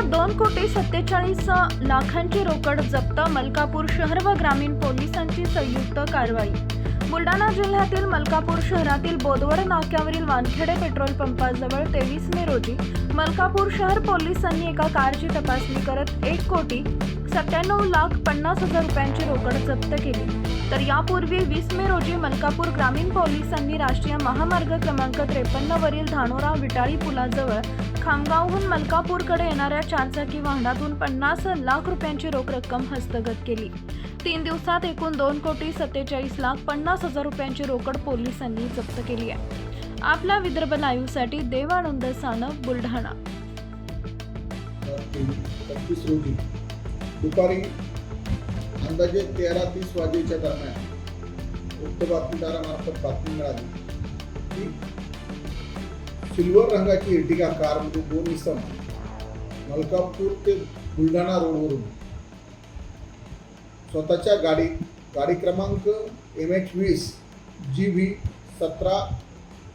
दोन कोटी सत्तेचाळीस लाखांची रोकड जप्त मलकापूर शहर व ग्रामीण पोलिसांची संयुक्त कारवाई. बुलढाणा जिल्ह्यातील मलकापूर शहरातील बोदवड नाक्यावरील वानखेडे पेट्रोल पंपाजवळ तेवीस मे रोजी मलकापूर शहर पोलिसांनी एका कारची तपासणी करत एक कोटी सत्त्याण्णव लाख पन्नास हजार रुपयांची रोकड जप्त केली. तर यापूर्वी वीस मे रोजी मलकापूर ग्रामीण पोलिसांनी राष्ट्रीय महामार्ग क्रमांक त्रेपन्न वरील धानोरा विटाळी पुलाजवळ खामगावहून मलकापूरकडे येणाऱ्या चारचाकी वाहनातून पन्नास लाख रुपयांची रोख रक्कम हस्तगत केली. तीन दिवसात एकूण दोन कोटी सत्तेचाळीस लाख पन्नास हजार रुपयांची रोकड पोलिसांनी जप्त केली आहे. आपला विदर्भ लाईव्हसाठी देवानंद सानप बुलढाणा. दुपारी अंदाजे तेरा तीस वाजेच्या दरम्यान उक्त बातमीदारामार्फत बातमी मिळाली. की सिल्वर रंगाची इर्टिगा कारमध्ये दोन इसम मलकापूर ते बुलढाणा रोडवरून. स्वतःच्या गाडी गाडी क्रमांक एम एच वीस जी व्ही सतरा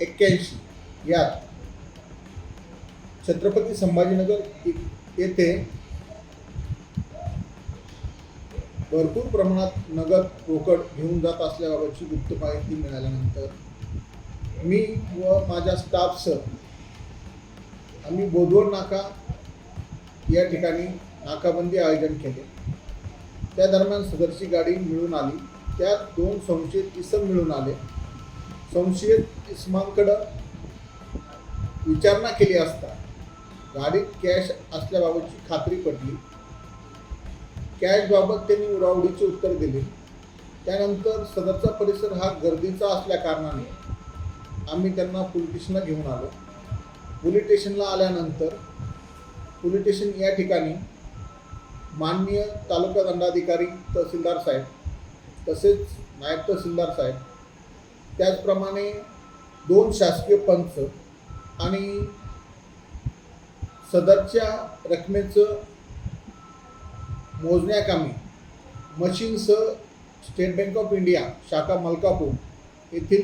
एक्क्याऐंशी यात छत्रपती संभाजीनगर येथे भरपूर प्रमाणात नगद रोकड घेऊन जात असल्याबाबतची गुप्त माहिती मिळाल्यानंतर मी व माझ्या स्टाफसह आम्ही बोधवड नाका या ठिकाणी नाकाबंदी आयोजन केले. त्या दरम्यान सदरची गाडी मिळून आली. त्यात दोन संशयित इसम मिळून आले. संशयित इसमांकडं विचारणा केली असता गाडीत कॅश असल्याबाबतची खात्री पटली कॅशबाबत त्यांनी उडावडीचे उत्तर दिले. त्यानंतर सदरचा परिसर हा गर्दीचा असल्याकारणाने आम्ही त्यांना पोलीस स्टेशनला घेऊन आलो. पोलीस स्टेशनला आल्यानंतर पोलीस स्टेशन या ठिकाणी माननीय तालुका दंडाधिकारी तहसीलदार साहेब तसेच नायब तहसीलदार साहेब त्याचप्रमाणे दोन शासकीय पंच आणि सदरच्या रकमेचं मोजण्याकामी मशीनसह स्टेट बँक ऑफ इंडिया शाखा मलकापूर येथील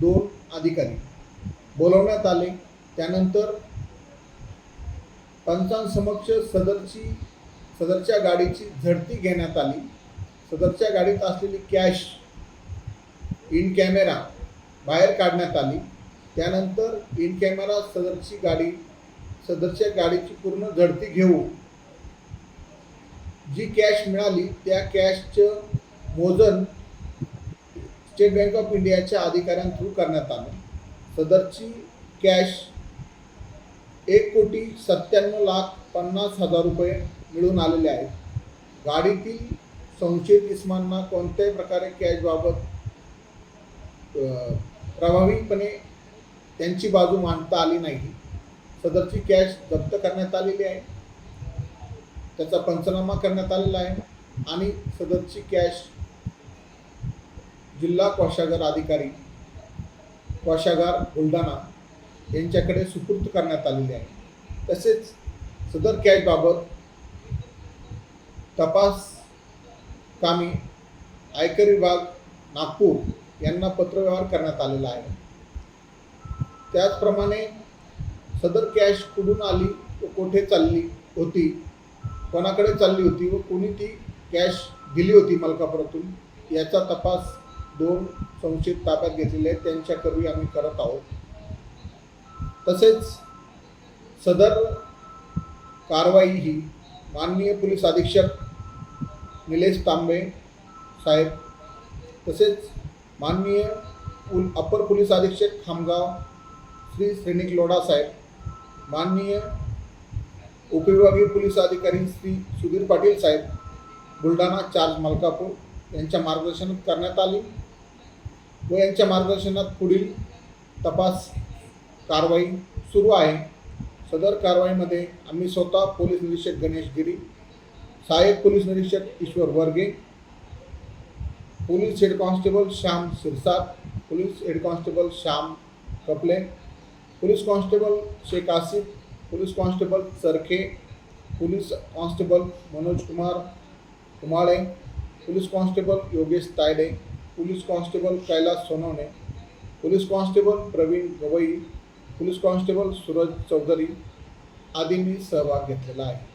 दोन अधिकारी. बोलवण्यात आले. त्यानंतर पंचांसमक्ष सदरची सदरच्या गाडीची झडती घेण्यात आली. सदरच्या गाडीत असलेली कॅश इन कॅमेरा बाहेर काढण्यात आली. त्यानंतर इन कॅमेरा सदरची गाडी सदरच्या गाडीची पूर्ण झडती घेऊ. जी कॅश मिळाली त्या कॅशचं मोजन स्टेट बँक ऑफ इंडियाच्या अधिकाऱ्यां थ्रू करण्यात आले. सदरची कॅश एक कोटी सत्त्याण्णव लाख पन्नास हजार रुपये मिळून आलेले आहेत. गाडीतील संशयित इस्मांना कोणत्याही प्रकारे कॅशबाबत प्रभावीपणे त्यांची बाजू मांडता आली नाही. सदरची कॅश जप्त करण्यात आलेली आहे. त्याचा पंचनामा करण्यात आलेला आहे. आणि सदरची कॅश जिल्हा कोषागार अधिकारी कोषागार बुलढाणा यांच्याकडे सुपूर्द करण्यात आलेली आहे. तसेच सदर कॅशबाबत तपास कामी आयकर विभाग नागपूर यांना पत्रव्यवहार करण्यात आलेला आहे. त्याचप्रमाणे सदर कॅश कुठून आली व कोठे चालली होती कोणाकडे चालली होती व कोणी ती कॅश दिली होती मलकापुरातून याचा तपास दोन संशयित ताब्यात घेतलेले आहेत त्यांच्याकरवी आम्ही करत आहोत. तसेच सदर कारवाई ही माननीय पोलीस अधीक्षक निलेश तांबे साहेब तसेच माननीय पुल अप्पर पोलीस अधीक्षक खामगाव श्री श्रेणिक लोढा साहेब माननीय उपविभागीय पोलीस अधिकारी श्री सुधीर पाटील साहेब बुलढाणा चार्ज मलकापूर यांच्या मार्गदर्शनात करण्यात आली. व यांच्या मार्गदर्शनात पुढील तपास कारवाई सुरू आहे. सदर कारवाईमध्ये आम्ही स्वतः पोलीस निरीक्षक गणेश गिरी सहाय्यक पोलीस निरीक्षक Ishwar Varge police head constable Shyam Sirsat police head constable Shyam Kaple police constable Sheikh Asif police constable Charkhe police constable Manoj Kumar Kumale police constable Yogesh Tayde police constable Kailas Sonawane police constable Pravin Gawai police constable Suraj Chaudhari आदींनी सहभाग घेतलेला आहे. आहे